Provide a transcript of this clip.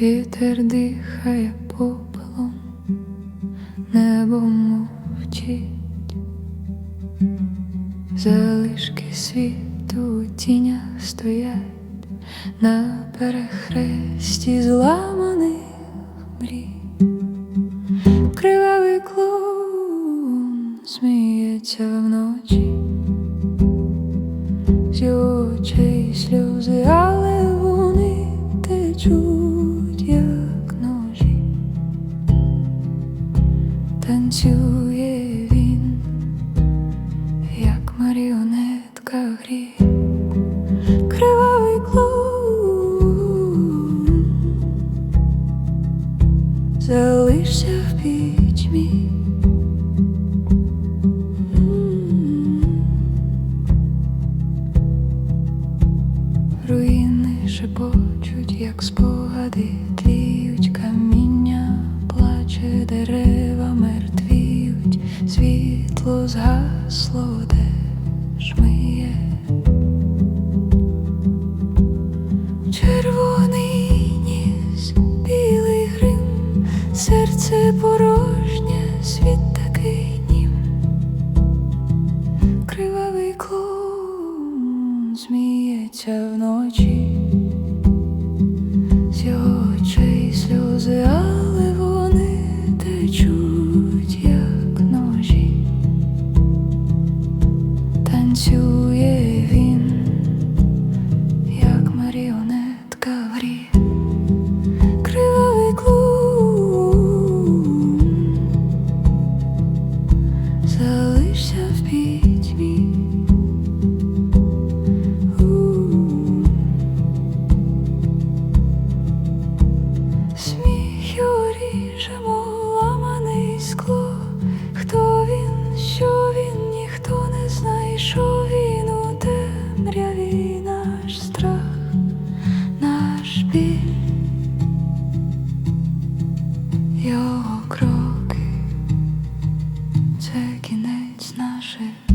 Вітер дихає попелом, небо мовчить, залишки світу у тінях стоять на перехресті зламаних мрій. Кривавий клоун сміється вночі, з його очей сльози, але вони течуть, Танцює він, як маріонетка грі, кривавий клоун залишся в пітьмі. Руїни шепочуть, як спогади тліють, каміння світло згасло, де ж ми червоний ніс, білий грим, серце порожнє, світ такий нім, кривавий клоун зміється вночі танцює він, як маріонетка врі, кривавий клум залишся в пітьмі. У -у. Сміх його ріжемо ламаний скло. це кінець наших.